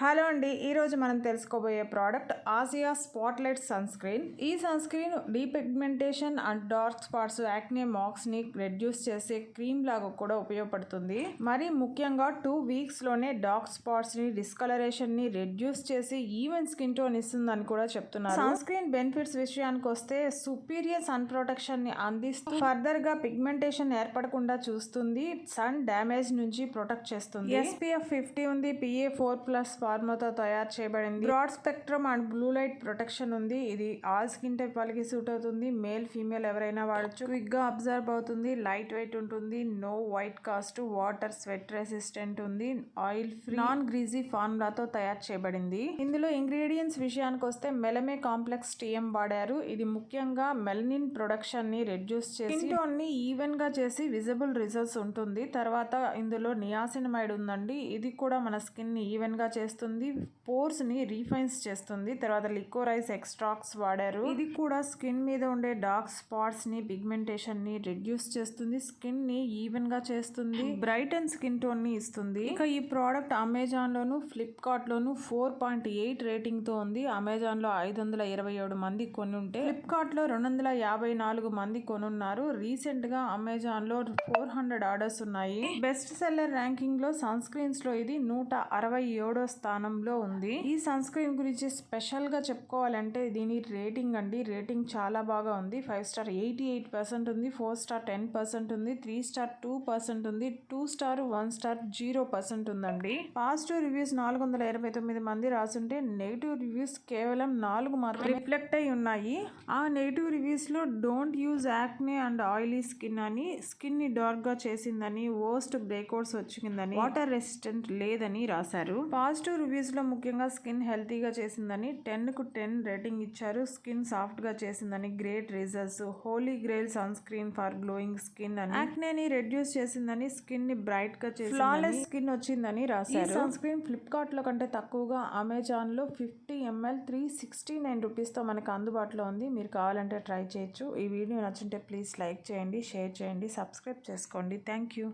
Hello అండి ఈరోజు మనం తెలుసుకోబోయే product Asia spotlight sun screen ఈ sunscreen depigmentation and dark spots acne మాక్స్ని reduce చేసే క్రీమ్ లాగా కూడా ఉపయోగపడుతుంది. మరి ముఖ్యంగా టూ వీక్స్లోనే డార్క్ స్పాట్స్ని డిస్కలరేషన్ని రెడ్యూస్ చేసి ఈవెన్ స్కిన్ టోన్ ఇస్తుందని కూడా చెప్తున్నారు. సన్ స్క్రీన్ బెనిఫిట్స్ విషయానికి వస్తే సుపీరియర్ సన్ ప్రొటెక్షన్ని అందిస్తూ ఫర్దర్గా పిగ్మెంటేషన్ ఏర్పడకుండా చూస్తుంది సన్ డ్యామేజ్ నుంచి ప్రొటెక్ట్ చేస్తుంది. ఎస్పీఎఫ్ ఫిఫ్టీ ఉంది పిఏ ఫోర్ ప్లస్ ఫార్మాతో తయారు చేయబడింది. Broad spectrum and blue light protection ఉంది. ఇది ఆల్ స్కిన్ టైప్ వాళ్ళకి సూట్ అవుతుంది. మేల్ ఫీమేల్ ఎవరైనా వాడచ్చు. క్విక్గా అబ్జర్వ్ అవుతుంది. లైట్ వెయిట్ ఉంటుంది. No white cast water sweat resistant ఉంది. ఆయిల్ ఫ్రీ నాన్ గ్రీజీ ఫార్ములాతో తయారు చేయబడింది. ఇందులో ఇంగ్రీడియంట్స్ విషయానికి వస్తే మెలమే కాంప్లెక్స్ టీఎం వాడారు. ఇది ముఖ్యంగా మెలనిన్ ప్రొడక్షన్ని రెడ్యూస్ చేసి ని ఈవెన్గా చేసి విజిబుల్ రిజల్ట్స్ ఉంటుంది. తర్వాత ఇందులో నియాసినమైడ్ ఉందండి. ఇది కూడా మన స్కిన్ని ఈవెన్గా చేస్తుంది. పోర్స్ని రీఫైన్స్ చేస్తుంది. తర్వాత లికోరైస్ ఎక్స్ట్రాక్ట్స్ వాడారు. ఇది కూడా స్కిన్ మీద ఉండే డార్క్ స్పాట్స్ని పిగ్మెంటేషన్ని రెడ్యూస్ చేస్తుంది. స్కిన్ని ఈవెన్గా చేస్తుంది. బ్రైట్ అండ్ స్కిన్ టోన్ని ఇస్తుంది. ఇక ఈ ప్రోడక్ట్ అమెజాన్ లోను ఫ్లిప్కార్ట్ లోను ఫోర్ పాయింట్ ఎయిట్ రేటింగ్తో ఉంది. అమెజాన్లో ఐదు వందల ఇరవై ఏడు మంది కొని ఉంటే ఫ్లిప్కార్ట్లో రెండు వందల యాభై నాలుగు మంది కొనున్నారు. రీసెంట్గా అమెజాన్లో ఫోర్ హండ్రెడ్ ఆర్డర్స్ ఉన్నాయి. బెస్ట్ సెల్లర్ ర్యాంకింగ్లో సన్ స్క్రీన్స్లో ఇది నూట అరవై ఏడో స్థానంలో ఉంది. ఈ సన్ స్క్రీన్ గురించి స్పెషల్గా చెప్పుకోవాలంటే దీని రేటింగ్ అండి. రేటింగ్ చాలా బాగా ఉంది. Five star eighty eight percent ఉంది. ఫోర్ స్టార్ టెన్ పర్సెంట్ ఉంది. త్రీ స్టార్ టూ పర్సెంట్ ఉంది. Two star one star zero percent ఉందండి. పాజిటివ్ రివ్యూస్ నాలుగు వందల ఇరవై తొమ్మిది మంది రాసుంటే నెగిటివ్ రివ్యూస్ కేవలం నాలుగు మాత్రమే రిఫ్లెక్ట్ అయి ఉన్నాయి. ఆ negative రివ్యూస్లో don't use acne and oily skin అని స్కిన్ని డార్క్గా చేసిందని వర్స్ట్ బ్రేక్అవుట్స్ వచ్చిందని వాటర్ రెసిస్టెంట్ లేదని రాశారు. పాజిటివ్ రివ్యూస్లో ముఖ్యంగా స్కిన్ హెల్తీగా చేసిందని టెన్కు టెన్ రేటింగ్ ఇచ్చారు. స్కిన్ సాఫ్ట్గా చేసిందని great results. Holy grail sunscreen for glowing skin అని. యాక్నే ని రెడ్యూస్ చేసిందని స్కిన్ని బ్రైట్గా చేసి ఫ్లాలెస్ స్కిన్ వచ్చిందని రాశారు. సన్ స్క్రీన్ ఫ్లిప్కార్ట్లో కంటే తక్కువగా అమెజాన్లో fifty ML three sixty nine రూపీస్తో మనకు అందుబాటులో ఉంది. మీరు కావాలంటే ట్రై చేయొచ్చు. ఈ వీడియో నచ్చుంటే ప్లీజ్ లైక్ చేయండి షేర్ చేయండి సబ్స్క్రైబ్ చేసుకోండి. Thank you.